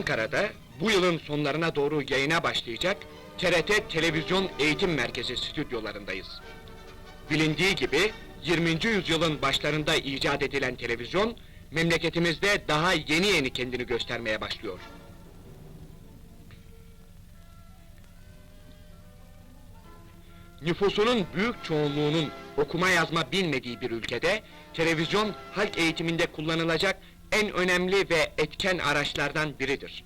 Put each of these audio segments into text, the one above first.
Ankara'da bu yılın sonlarına doğru yayına başlayacak TRT Televizyon Eğitim Merkezi stüdyolarındayız. Bilindiği gibi 20. yüzyılın başlarında icat edilen televizyon memleketimizde daha yeni yeni kendini göstermeye başlıyor. Nüfusunun büyük çoğunluğunun okuma yazma bilmediği bir ülkede televizyon halk eğitiminde kullanılacak en önemli ve etken araçlardan biridir.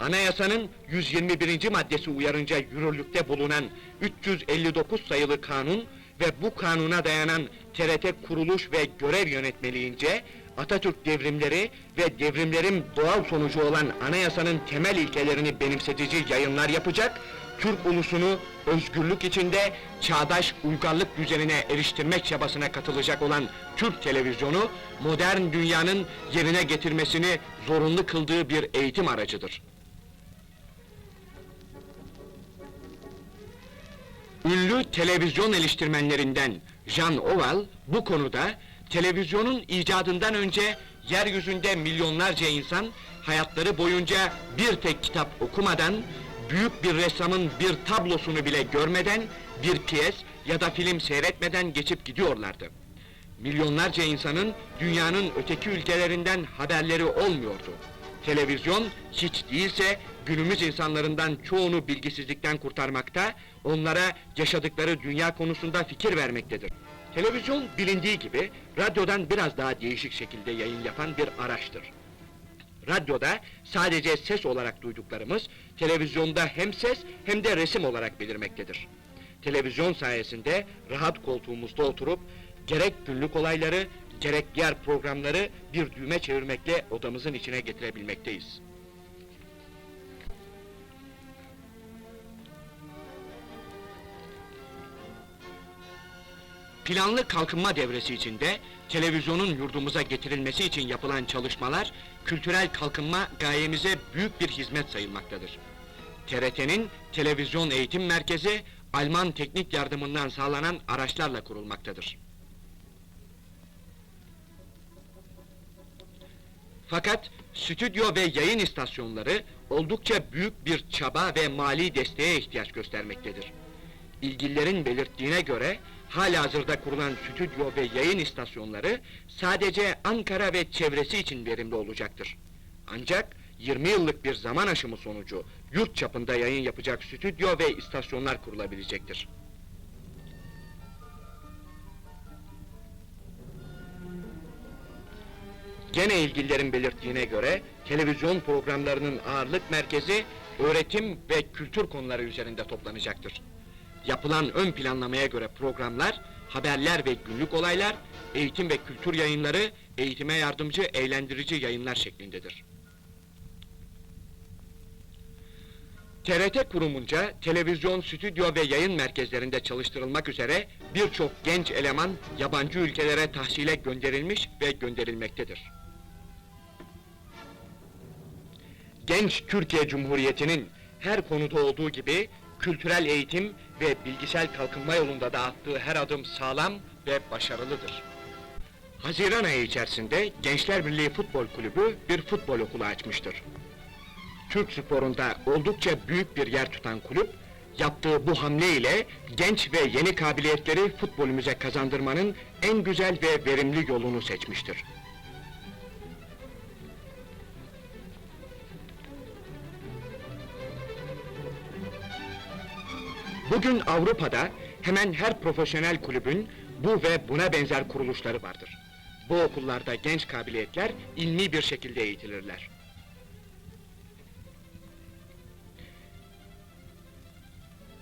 Anayasanın 121. maddesi uyarınca yürürlükte bulunan 359 sayılı kanun ve bu kanuna dayanan TRT kuruluş ve görev yönetmeliğince Atatürk devrimleri ve devrimlerin doğal sonucu olan anayasanın temel ilkelerini benimsetici yayınlar yapacak, Türk ulusunu özgürlük içinde çağdaş uygarlık düzenine eriştirmek çabasına katılacak olan Türk televizyonu, modern dünyanın yerine getirmesini zorunlu kıldığı bir eğitim aracıdır. Ünlü televizyon eleştirmenlerinden Jan Oval bu konuda televizyonun icadından önce yeryüzünde milyonlarca insan hayatları boyunca bir tek kitap okumadan, büyük bir ressamın bir tablosunu bile görmeden, bir piyes ya da film seyretmeden geçip gidiyorlardı. Milyonlarca insanın dünyanın öteki ülkelerinden haberleri olmuyordu. Televizyon hiç değilse günümüz insanlarından çoğunu bilgisizlikten kurtarmakta, onlara yaşadıkları dünya konusunda fikir vermektedir. Televizyon bilindiği gibi radyodan biraz daha değişik şekilde yayın yapan bir araçtır. Radyoda sadece ses olarak duyduklarımız, televizyonda hem ses hem de resim olarak belirmektedir. Televizyon sayesinde rahat koltuğumuzda oturup, gerek günlük olayları, gerek diğer programları bir düğme çevirmekle odamızın içine getirebilmekteyiz. Planlı kalkınma devresi içinde televizyonun yurdumuza getirilmesi için yapılan çalışmalar kültürel kalkınma gayemize büyük bir hizmet sayılmaktadır. TRT'nin televizyon eğitim merkezi Alman teknik yardımından sağlanan araçlarla kurulmaktadır. Fakat stüdyo ve yayın istasyonları oldukça büyük bir çaba ve mali desteğe ihtiyaç göstermektedir. İlgililerin belirttiğine göre halihazırda kurulan stüdyo ve yayın istasyonları sadece Ankara ve çevresi için verimli olacaktır. Ancak 20 yıllık bir zaman aşımı sonucu yurt çapında yayın yapacak stüdyo ve istasyonlar kurulabilecektir. Gene ilgililerin belirttiğine göre televizyon programlarının ağırlık merkezi öğretim ve kültür konuları üzerinde toplanacaktır. Yapılan ön planlamaya göre programlar, haberler ve günlük olaylar, eğitim ve kültür yayınları, eğitime yardımcı, eğlendirici yayınlar şeklindedir. TRT kurumunca televizyon, stüdyo ve yayın merkezlerinde çalıştırılmak üzere birçok genç eleman yabancı ülkelere tahsile gönderilmiş ve gönderilmektedir. Genç Türkiye Cumhuriyeti'nin her konuda olduğu gibi kültürel eğitim ve bilgisel kalkınma yolunda da attığı her adım sağlam ve başarılıdır. Haziran ayı içerisinde Gençler Birliği Futbol Kulübü bir futbol okulu açmıştır. Türk sporunda oldukça büyük bir yer tutan kulüp, yaptığı bu hamle ile genç ve yeni kabiliyetleri futbolümüze kazandırmanın en güzel ve verimli yolunu seçmiştir. Bugün Avrupa'da hemen her profesyonel kulübün bu ve buna benzer kuruluşları vardır. Bu okullarda genç kabiliyetler ilmi bir şekilde eğitilirler.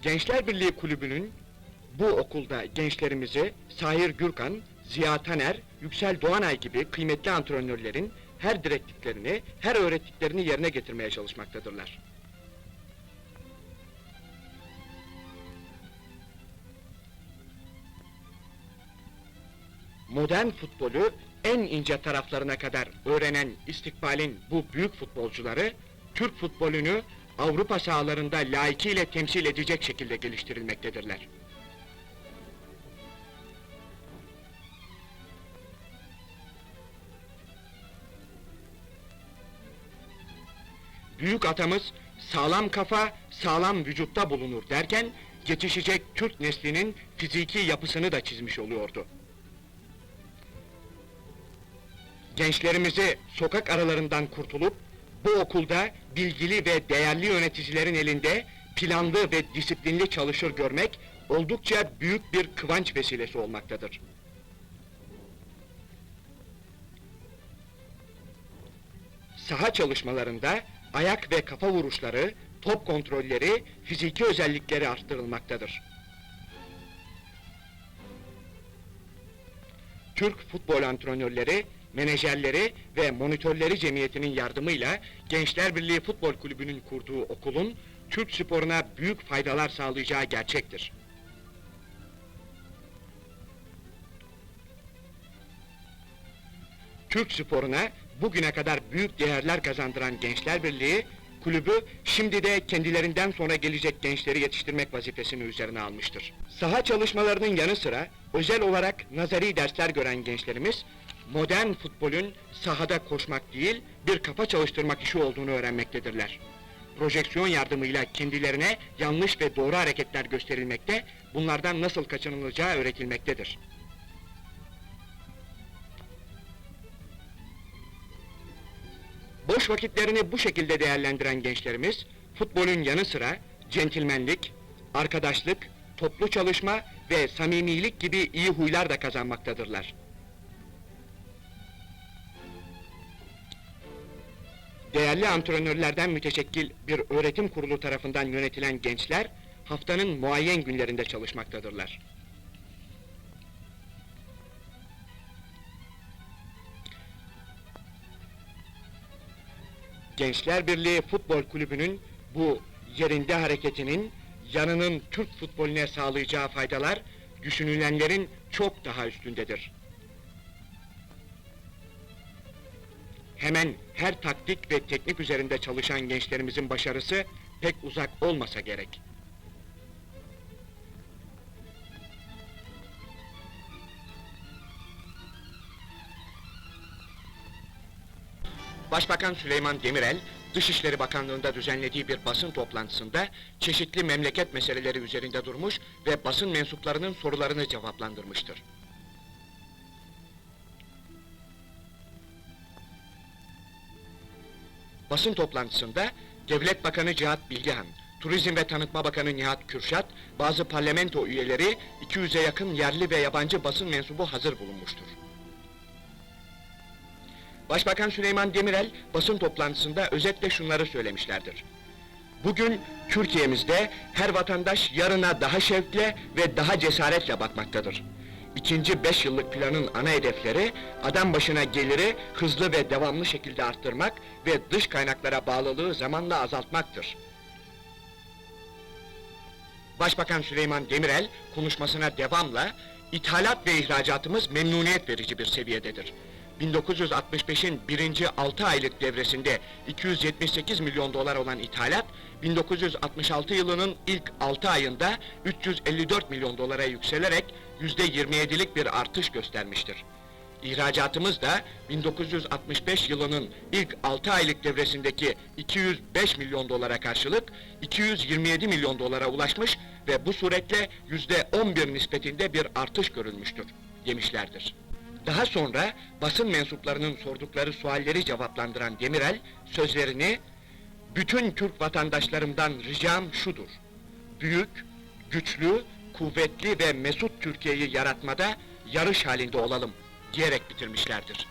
Gençler Birliği Kulübü'nün bu okulda gençlerimizi Sahir Gürkan, Ziya Taner, Yüksel Doğanay gibi kıymetli antrenörlerin her direktiflerini, her öğrettiklerini yerine getirmeye çalışmaktadırlar. modern futbolu en ince taraflarına kadar öğrenen istikbalin bu büyük futbolcuları, Türk futbolunu Avrupa sahalarında layıkıyla temsil edecek şekilde geliştirilmektedirler. Büyük atamız sağlam kafa, sağlam vücutta bulunur derken, yetişecek Türk neslinin fiziki yapısını da çizmiş oluyordu. Gençlerimizi sokak aralarından kurtulup bu okulda bilgili ve değerli yöneticilerin elinde planlı ve disiplinli çalışır görmek oldukça büyük bir kıvanç vesilesi olmaktadır. Saha çalışmalarında ayak ve kafa vuruşları, top kontrolleri, fiziki özellikleri arttırılmaktadır. Türk futbol antrenörleri, menajerleri ve monitörleri cemiyetinin yardımıyla Gençler Birliği Futbol Kulübü'nün kurduğu okulun Türk sporuna büyük faydalar sağlayacağı gerçektir. Türk sporuna bugüne kadar büyük değerler kazandıran Gençler Birliği, kulübü şimdi de kendilerinden sonra gelecek gençleri yetiştirmek vazifesini üzerine almıştır. Saha çalışmalarının yanı sıra özel olarak nazari dersler gören gençlerimiz, modern futbolün sahada koşmak değil, bir kafa çalıştırmak işi olduğunu öğrenmektedirler. Projeksiyon yardımıyla kendilerine yanlış ve doğru hareketler gösterilmekte, bunlardan nasıl kaçınılacağı öğretilmektedir. Boş vakitlerini bu şekilde değerlendiren gençlerimiz, futbolun yanı sıra centilmenlik, arkadaşlık, toplu çalışma ve samimilik gibi iyi huylar da kazanmaktadırlar. Değerli antrenörlerden müteşekkil bir öğretim kurulu tarafından yönetilen gençler, haftanın muayyen günlerinde çalışmaktadırlar. Gençler Birliği Futbol Kulübü'nün bu yerinde hareketinin yanının Türk futboluna sağlayacağı faydalar düşünülenlerin çok daha üstündedir. Hemen her taktik ve teknik üzerinde çalışan gençlerimizin başarısı pek uzak olmasa gerek. Başbakan Süleyman Demirel, Dışişleri Bakanlığı'nda düzenlediği bir basın toplantısında çeşitli memleket meseleleri üzerinde durmuş ve basın mensuplarının sorularını cevaplandırmıştır. Basın toplantısında Devlet Bakanı Cihat Bilgehan, Turizm ve Tanıtma Bakanı Nihat Kürşat, bazı parlamento üyeleri, 200'e yakın yerli ve yabancı basın mensubu hazır bulunmuştur. Başbakan Süleyman Demirel basın toplantısında özetle şunları söylemişlerdir. Bugün Türkiye'mizde her vatandaş yarına daha şevkle ve daha cesaretle bakmaktadır. İkinci beş yıllık planın ana hedefleri, adam başına geliri hızlı ve devamlı şekilde arttırmak ve dış kaynaklara bağlılığı zamanla azaltmaktır. Başbakan Süleyman Demirel konuşmasına devamla ithalat ve ihracatımız memnuniyet verici bir seviyededir. 1965'in birinci 6 aylık devresinde 278 milyon dolar olan ithalat, 1966 yılının ilk 6 ayında 354 milyon dolara yükselerek yüzde 27'lik bir artış göstermiştir. İhracatımız da 1965 yılının ilk 6 aylık devresindeki 205 milyon dolara karşılık 227 milyon dolara ulaşmış ve bu suretle yüzde 11 nispetinde bir artış görülmüştür demişlerdir. Daha sonra basın mensuplarının sordukları sualleri cevaplandıran Demirel sözlerini bütün Türk vatandaşlarımdan ricam şudur. Büyük, güçlü, kuvvetli ve mesut Türkiye'yi yaratmada yarış halinde olalım diyerek bitirmişlerdir.